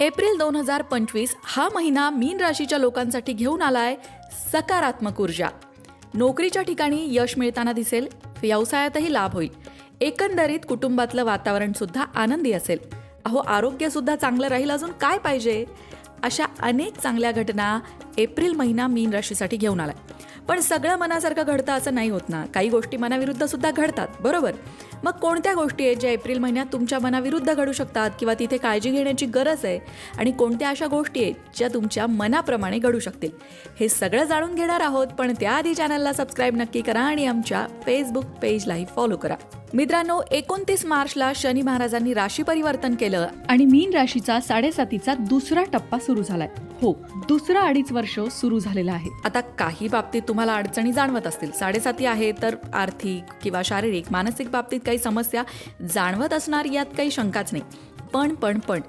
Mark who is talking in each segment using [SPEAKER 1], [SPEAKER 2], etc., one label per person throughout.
[SPEAKER 1] April दोन हजार पंचवीस हा महिना मीन राशीच्या लोकांसाठी घेऊन आलाय सकारात्मक ऊर्जा. नोकरीच्या ठिकाणी यश मिळताना दिसेल व्यवसायातही लाभ होईल. एकंदरीत कुटुंबातलं वातावरण सुद्धा आनंदी असेल. अहो आरोग्य सुद्धा चांगलं राहील अजून काय पाहिजे? अशा अनेक चांगल्या घटना एप्रिल महिना मीन राशीसाठी घेऊन आलाय. पण सगळं मनासारखं घडतं असं नाही होत ना. काही गोष्टी मनाविरुद्ध सुद्धा घडतात. बरोबर? मग कोणत्या गोष्टी आहेत ज्या एप्रिल महिन्यात तुमच्या मनाविरुद्ध घडू शकतात किंवा तिथे काळजी घेण्याची गरज आहे? आणि कोणत्या अशा गोष्टी आहेत ज्या तुमच्या मनाप्रमाणे घडू शकतील? हे सगळं जाणून घेणार आहोत पण त्याआधी चॅनलला सबस्क्राईब नक्की करा आणि आमच्या फेसबुक पेजलाही फॉलो करा. मित्रांनो एकोणतीस मार्चला शनी महाराजांनी राशी परिवर्तन केलं
[SPEAKER 2] आणि मीन राशीचा साडेसातीचा दुसरा टप्पा सुरू झालाय. हो दुसरा अडीच वर्ष सुरू झालेलं आहे.
[SPEAKER 1] आता काही बाबतीत तुम्हाला अडचणी जाणवत असतील. साडेसाती आहे तर आर्थिक किंवा शारीरिक मानसिक बाबतीत काही समस्या जाणवत असणार यात काही शंकाच नाही. पण पण पण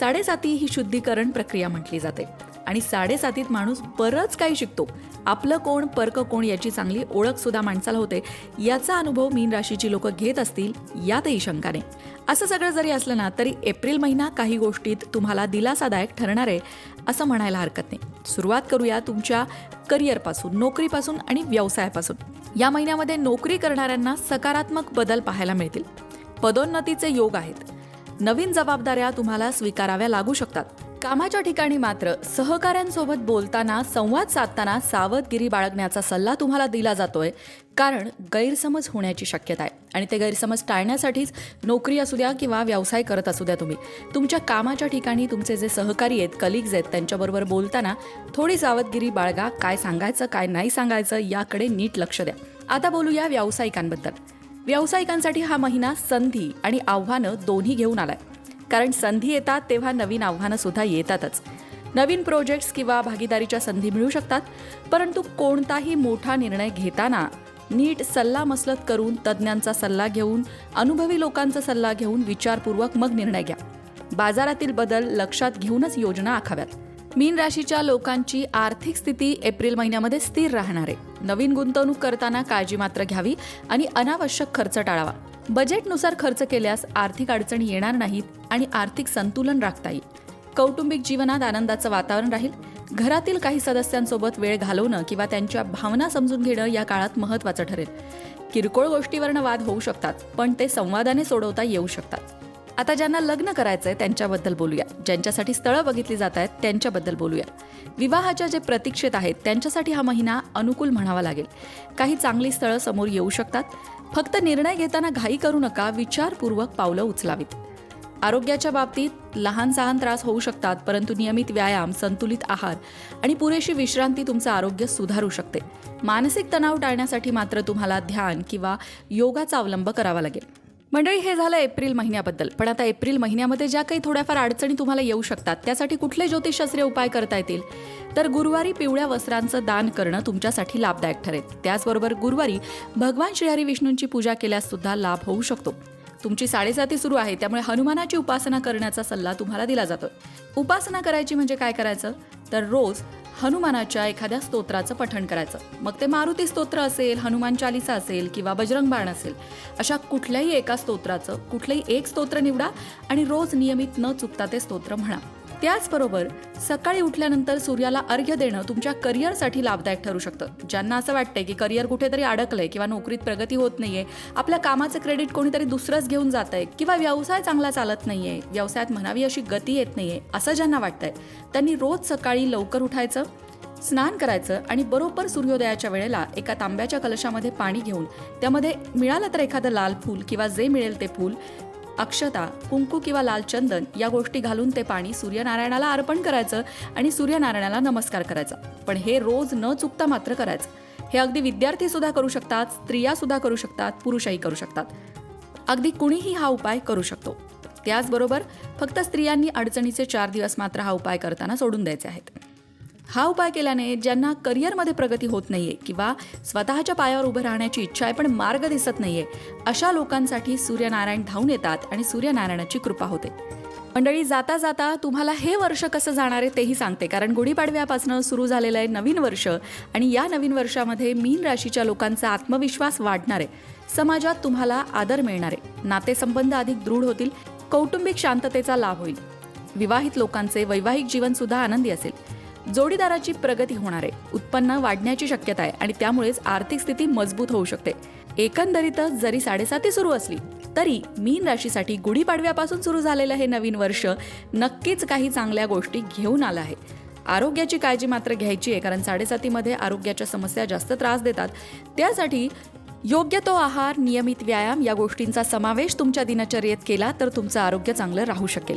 [SPEAKER 1] साडेसाती ही शुद्धीकरण प्रक्रिया म्हटली जाते. आणि साडेसातीत माणूस बरंच काही शिकतो. आपलं कोण परक कोण याची चांगली ओळख सुद्धा माणसाला होते. याचा अनुभव मीन राशीची लोक घेत असतील यातही शंका नाही असं सगळं जरी असलं ना तरी एप्रिल महिना काही गोष्टीत तुम्हाला दिलासादायक ठरणार आहे असं म्हणायला हरकत नाही. सुरुवात करूया तुमच्या करिअरपासून नोकरीपासून आणि व्यवसायापासून. या महिन्यामध्ये नोकरी करणाऱ्यांना सकारात्मक बदल पाहायला मिळतील. पदोन्नतीचे योग आहेत. नवीन जबाबदाऱ्या तुम्हाला स्वीकाराव्या लागू शकतात. कामाच्या ठिकाणी मात्र सहकाऱ्यांसोबत बोलताना संवाद साधताना सावधगिरी बाळगण्याचा सल्ला तुम्हाला दिला जातोय. कारण गैरसमज होण्याची शक्यता आहे. आणि ते गैरसमज टाळण्यासाठीच नोकरी असू द्या किंवा व्यवसाय करत असू द्या तुम्ही. तुमच्या कामाच्या ठिकाणी तुमचे जे सहकारी आहेत कलिग्ज आहेत त्यांच्याबरोबर बोलताना थोडी सावधगिरी बाळगा. काय सांगायचं काय नाही सांगायचं याकडे नीट लक्ष द्या. आता बोलूया व्यावसायिकांबद्दल. व्यावसायिकांसाठी हा महिना संधी आणि आव्हानं दोन्ही घेऊन आलाय. कारण संधी येतात तेव्हा नवीन आव्हानं सुद्धा येतातच. नवीन प्रोजेक्ट्स किंवा भागीदारीच्या संधी मिळू शकतात परंतु कोणताही मोठा निर्णय घेताना नीट सल्लामसलत करून तज्ज्ञांचा सल्ला घेऊन अनुभवी लोकांचा सल्ला घेऊन विचारपूर्वक मग निर्णय घ्या. बाजारातील बदल लक्षात घेऊनच योजना आखाव्यात. मीन राशीच्या लोकांची आर्थिक स्थिती एप्रिल महिन्यामध्ये स्थिर राहणार आहे. नवीन गुंतवणूक करताना काळजी मात्र घ्यावी आणि अनावश्यक खर्च टाळावा. बजेटनुसार खर्च केल्यास आर्थिक अडचणी येणार नाहीत आणि आर्थिक संतुलन राखता येईल. कौटुंबिक जीवनात आनंदाचं वातावरण राहील. घरातील काही सदस्यांसोबत वेळ घालवणं किंवा त्यांच्या भावना समजून घेणं या काळात महत्त्वाचं ठरेल. किरकोळ गोष्टीवरनं वाद होऊ शकतात पण ते संवादाने सोडवता येऊ शकतात. आता ज्यांना लग्न करायचंय त्यांच्याबद्दल बोलूया. ज्यांच्यासाठी स्थळं बघितली जात आहेत त्यांच्याबद्दल बोलूया. विवाहाच्या जे प्रतीक्षेत आहेत त्यांच्यासाठी हा महिना अनुकूल म्हणावा लागेल. काही चांगली स्थळं समोर येऊ शकतात. फक्त निर्णय घेताना घाई करू नका विचारपूर्वक पावलं उचलावीत. आरोग्याच्या बाबतीत लहान सहान त्रास होऊ शकतात परंतु नियमित व्यायाम संतुलित आहार आणि पुरेशी विश्रांती तुमचं आरोग्य सुधारू शकते. मानसिक तणाव टाळण्यासाठी मात्र तुम्हाला ध्यान किंवा योगाचा अवलंब करावा लागेल. मंडळी हे झालं एप्रिल महिन्याबद्दल. पण आता एप्रिल महिन्यामध्ये ज्या काही थोड्याफार अडचणी तुम्हाला येऊ शकतात त्यासाठी कुठले ज्योतिषशास्त्रीय उपाय करता येतील? तर गुरुवारी पिवळ्या वस्त्रांचं दान करणं तुमच्यासाठी लाभदायक ठरेल. त्याचबरोबर गुरुवारी भगवान श्रीहरी विष्णूंची पूजा केल्यास सुद्धा लाभ होऊ शकतो. तुमची साडेसाती सुरू आहे त्यामुळे हनुमानाची उपासना करण्याचा सल्ला तुम्हाला दिला जातोय. उपासना करायची म्हणजे काय करायचं? तर रोज हनुमानाच्या एखाद्या स्तोत्राचं पठण करायचं. मग ते मारुती स्तोत्र असेल हनुमान चालिसा असेल किंवा बजरंग बाण असेल अशा कुठल्याही एका स्तोत्राचं कुठलंही एक स्तोत्र निवडा आणि रोज नियमित न चुकता ते स्तोत्र म्हणा. त्याचबरोबर सकाळी उठल्यानंतर सूर्याला अर्घ्य देणं तुमच्या करिअरसाठी लाभदायक ठरू शकतं. ज्यांना असं वाटतंय की करिअर कुठेतरी अडकलंय किंवा नोकरीत प्रगती होत नाहीये आपल्या कामाचं क्रेडिट कोणीतरी दुसरंच घेऊन जात आहे किंवा व्यवसाय चांगला चालत नाहीये व्यवसायात म्हणावी अशी गती येत नाहीये असं ज्यांना वाटतंय त्यांनी रोज सकाळी लवकर उठायचं स्नान करायचं आणि बरोबर सूर्योदयाच्या वेळेला एका तांब्याच्या कलशामध्ये पाणी घेऊन त्यामध्ये मिळालं तर एखादं लाल फूल किंवा जे मिळेल ते फूल अक्षता कुंकू किंवा लाल चंदन या गोष्टी घालून ते पाणी सूर्यनारायणाला अर्पण करायचं आणि सूर्यनारायणाला नमस्कार करायचा. पण हे रोज न चुकता मात्र करायचं. हे अगदी विद्यार्थी सुद्धा करू शकतात स्त्रिया सुद्धा करू शकतात पुरुषही करू शकतात. अगदी कुणीही हा उपाय करू शकतो. त्याचबरोबर फक्त स्त्रियांनी अडचणीचे चार दिवस मात्र हा उपाय करताना सोडून द्यायचे आहेत. हा उपाय केल्याने ज्यांना करिअरमध्ये प्रगती होत नाहीये किंवा स्वतःच्या पायावर उभं राहण्याची इच्छा आहे पण मार्ग दिसत नाहीये अशा लोकांसाठी सूर्यनारायण धावून येतात आणि सूर्यनारायणाची कृपा होते. मंडळी जाता जाता तुम्हाला हे वर्ष कसं जाणार आहे तेही सांगते कारण गुढीपाडव्यापासून सुरू झालेलं आहे नवीन वर्ष आणि या नवीन वर्षामध्ये मीन राशीच्या लोकांचा आत्मविश्वास वाढणार आहे. समाजात तुम्हाला आदर मिळणार आहे. नातेसंबंध अधिक दृढ होतील कौटुंबिक शांततेचा लाभ होईल. विवाहित लोकांचे वैवाहिक जीवन सुद्धा आनंदी असेल. जोडीदाराची प्रगती होणार आहे. उत्पन्न वाढण्याची शक्यता आहे आणि त्यामुळेच आर्थिक स्थिती मजबूत होऊ शकते. एकंदरीतच जरी साडेसाती सुरू असली तरी मीन राशीसाठी गुढीपाडव्यापासून सुरू झालेलं हे नवीन वर्ष नक्कीच काही चांगल्या गोष्टी घेऊन आलं आहे. आरोग्याची काळजी मात्र घ्यायची आहे कारण साडेसातीमध्ये आरोग्याच्या समस्या जास्त त्रास देतात. त्यासाठी योग्य तो आहार नियमित व्यायाम या गोष्टींचा समावेश तुमच्या दिनचर्येत केला तर तुमचं आरोग्य चांगलं राहू शकेल.